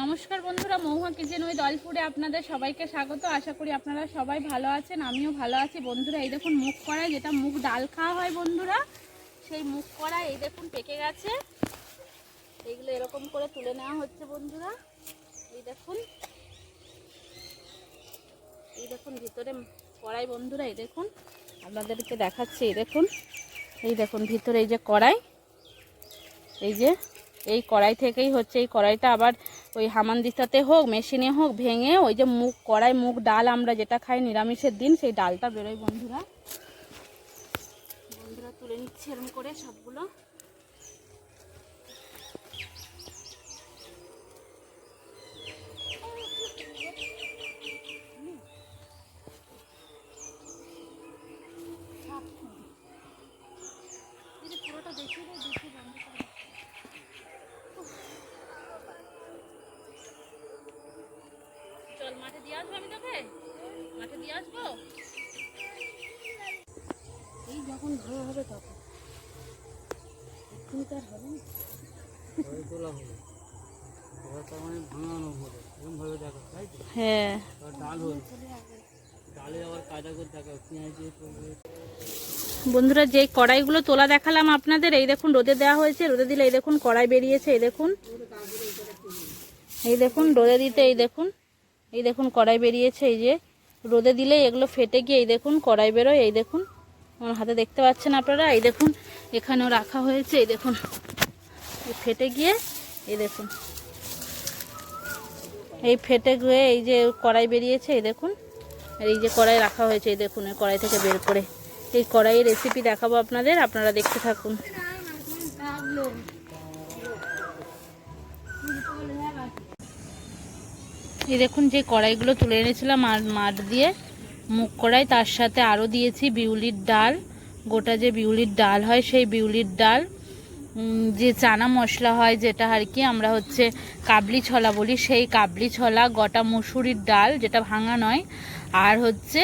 নমস্কার বন্ধুরা, মহুয়া কিচেন ওই দলপুরে আপনাদের সবাইকে স্বাগত। আশা করি আপনারা সবাই ভালো আছেন, আমিও ভালো আছি। বন্ধুরা, এই দেখুন মুখ কড়াই, যেটা মুখ ডাল খাওয়া হয় বন্ধুরা, সেই মুখ কড়াই এই দেখুন পেকে গেছে। এইগুলো এরকম করে তুলে নেওয়া হচ্ছে বন্ধুরা। এই দেখুন এই দেখুন ভিতরে কড়াই বন্ধুরা, এই দেখুন, আপনাদেরকে দেখাচ্ছি, এই দেখুন এই দেখুন ভিতরে এই যে কড়াই, এই যে এই কড়াই থেকেই হচ্ছে, এই কড়াইটা আবার ওই হামানদিস্তাতে হোক, মেশিনে হোক, ভেঙে ওই যে মুখ কড়াই মুখ ডাল আমরা যেটা খাই নিরামিষের দিন, সেই ডালটা বেরোয় বন্ধুরা। বন্ধুরা তুলে নিচ্ছে এরম করে সবগুলো। চল মাঠে দিয়ে আসব আমি তোকে? মাঠে দিয়ে আসব? এই যখন ভালো হবে তখন। এক্ষুনি তো আর হবে তোলা তার মানে তো হ্যাঁ। বন্ধুরা যেই কড়াইগুলো তোলা দেখালাম আপনাদের এই দেখুন রোদে দেওয়া হয়েছে রোদে দিলে এই দেখুন কড়াই বেরিয়েছে এই দেখুন। এই দেখুন রোদে দিতে এই দেখুন। এই দেখুন কড়াই বেরিয়েছে, এই যে রোদে দিলে এগুলো ফেটে গিয়ে এই দেখুন কড়াই বেরোয়, এই দেখুন। আমার হাতে দেখতে পাচ্ছেন আপনারা, এই দেখুন এখানেও রাখা হয়েছে, এই দেখুন। ফেটে গিয়ে, এই দেখুন। এই ফেটে গিয়ে এই যে কড়াই বেরিয়েছে, এই দেখুন। আর এই যে কড়াই রাখা হয়েছে, এই দেখুন, এই কড়াই থেকে বের করে। এই কড়াইয়ের রেসিপি দেখাবো আপনাদের, আপনারা দেখতে থাকুন। এই দেখুন যে কড়াইগুলো তুলে এনেছিলাম আর মাঠ দিয়ে। মুখ কড়াই, তার সাথে আরও দিয়েছি বিউলির ডাল। গোটা যে বিউলির ডাল হয় সেই বিউলির ডাল। যে চানা মশলা হয় যেটা আর কি, আমরা হচ্ছে কাবলি ছলা বলি, সেই কাবলি ছলা, গোটা মুসুরির ডাল, যেটা ভাঙা নয়। আর হচ্ছে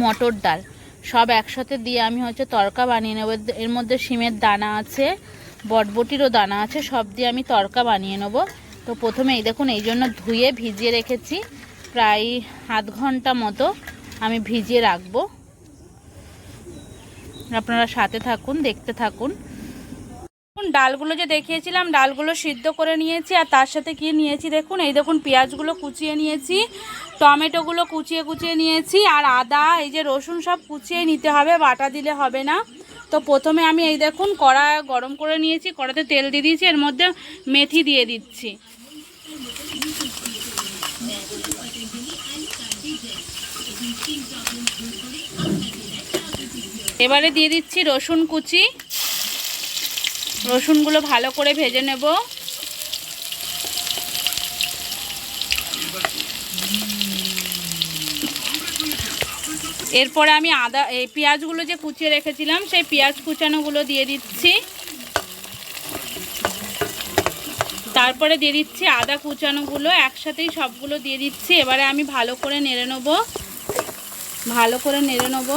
মটর ডাল। সব একসাথে দিয়ে আমি হচ্ছে তরকা বানিয়ে নেব। এর মধ্যে শিমের দানা আছে, বটবটিরও দানা আছে, সব দিয়ে আমি তরকা বানিয়ে নেব। তো প্রথমে এই দেখুন, এই জন্য ধুয়ে ভিজিয়ে রেখেছি। প্রায় আধ ঘণ্টা মতো আমি ভিজিয়ে রাখব। আপনারা সাথে থাকুন, দেখতে থাকুন। ডালগুলো যে দেখিয়েছিলাম, ডালগুলো সিদ্ধ করে নিয়েছি আর তার সাথে কি নিয়েছি দেখুন? এই দেখুন, পেঁয়াজগুলো কুচিয়ে নিয়েছি, টমেটোগুলো কুচিয়ে কুচিয়ে নিয়েছি আর আদা, এই যে রসুন সব কুচিয়ে নিতে হবে, বাটা দিলে হবে না। তো প্রথমে আমি এই দেখুন কড়া গরম করে নিয়েছি, কড়াতে তেল দিয়ে দিয়েছি, এর মধ্যে মেথি দিয়ে দিচ্ছি। এবারে দিয়ে দিচ্ছি রসুন কুচি। রসুনগুলো ভালো করে ভেজে নেব। এরপরে আমি আদা, এই পেঁয়াজগুলো যে কুচিয়ে রেখেছিলাম, সেই পেঁয়াজ কুচানোগুলো দিয়ে দিচ্ছি। তারপরে দিয়ে দিচ্ছি আদা কুচানোগুলো, একসাথেই সবগুলো দিয়ে দিচ্ছি। এবারে আমি ভালো করে নেড়ে নেব। ভালো করে নেড়ে নেব।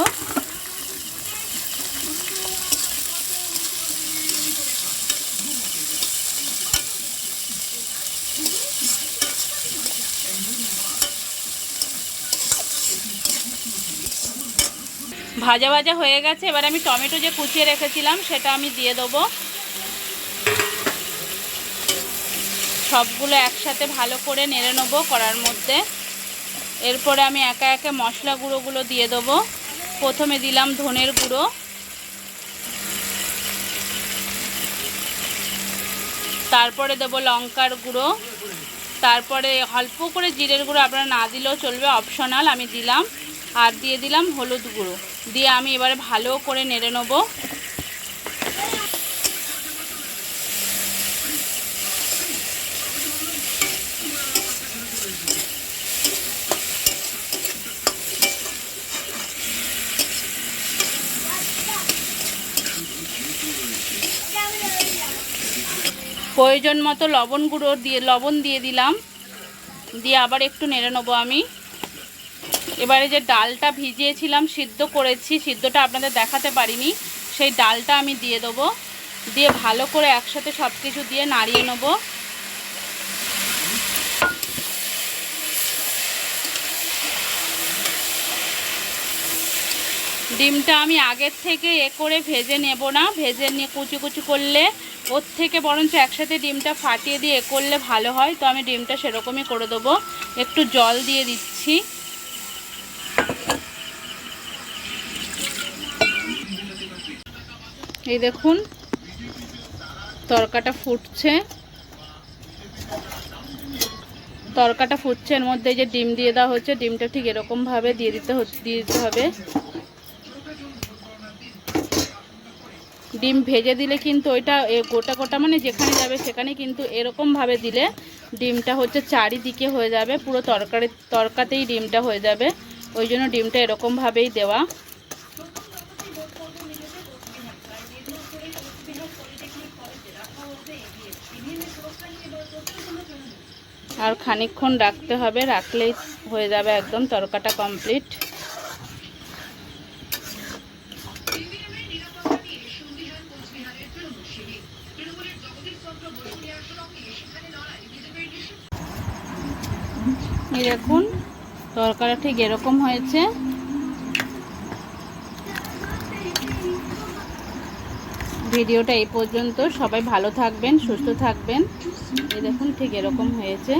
ভাজা ভাজা হয়ে গেছে। এবার আমি টমেটো যে কুচিয়ে রেখেছিলাম, সেটা আমি দিয়ে দেবো। সবগুলো একসাথে ভালো করে নেড়ে নেব কড়ার মধ্যে। এরপরে আমি একা একে মশলা গুঁড়োগুলো দিয়ে দেবো। প্রথমে দিলাম ধনের গুঁড়ো। তারপরে দেবো লঙ্কার গুঁড়ো। তারপরে অল্প করে জিরের গুঁড়ো, আপনারা না দিলেও চলবে, অপশনাল আমি দিলাম। আর দিয়ে দিলাম হলুদ গুঁড়ো। দিয়ে আমি এবারে ভালো করে নেড়ে নেব। প্রয়োজন মতো লবণ গুঁড়ো দিয়ে, লবণ দিয়ে দিলাম। দিয়ে আবার একটু নেড়ে নেব আমি। এবারে যে ডালটা ভিজিয়েছিলাম, সিদ্ধ করেছি, সিদ্ধটা আপনাদের দেখাতে পারিনি। সেই ডালটা আমি দিয়ে দেবো। দিয়ে ভালো করে একসাথে সব কিছু দিয়ে নাড়িয়ে নেব। ডিমটা আমি আগের থেকে এ করে ভেজে নেব না। ভেজে নিয়ে কুচু কুচু করলে ওর থেকে বরঞ্চ একসাথে ডিমটা ফাটিয়ে দিয়ে এ করলে ভালো হয়। তো আমি ডিমটা সেরকমই করে দেবো। একটু জল দিয়ে দিচ্ছি। এই দেখুন, তরকাটা ফুটছে। তরকাটা ফুটছে, এর মধ্যে যে ডিম দিয়ে দেওয়া হচ্ছে, ডিমটা ঠিক এরকমভাবে দিয়ে দিতে দিয়ে দিতে হবে। ডিম ভেজে দিলে কিন্তু ওইটা গোটা গোটা মানে যেখানে যাবে সেখানে কিন্তু এরকমভাবে দিলে ডিমটা হচ্ছে চারিদিকে হয়ে যাবে, পুরো তরকারি, তরকাতেই ডিমটা হয়ে যাবে। ওই জন্য ডিমটা এরকমভাবেই দেওয়া। আর খানিকক্ষণ রাখতে হবে, রাখলেই হয়ে যাবে একদম তরকাটা কমপ্লিট দেখুন তরকাটা ঠিক এরকম হয়েছে? ভিডিওটা এই পর্যন্ত। সবাই ভালো থাকবেন সুস্থ থাকবেন। এই দেখুন ঠিক এরকম হয়েছে।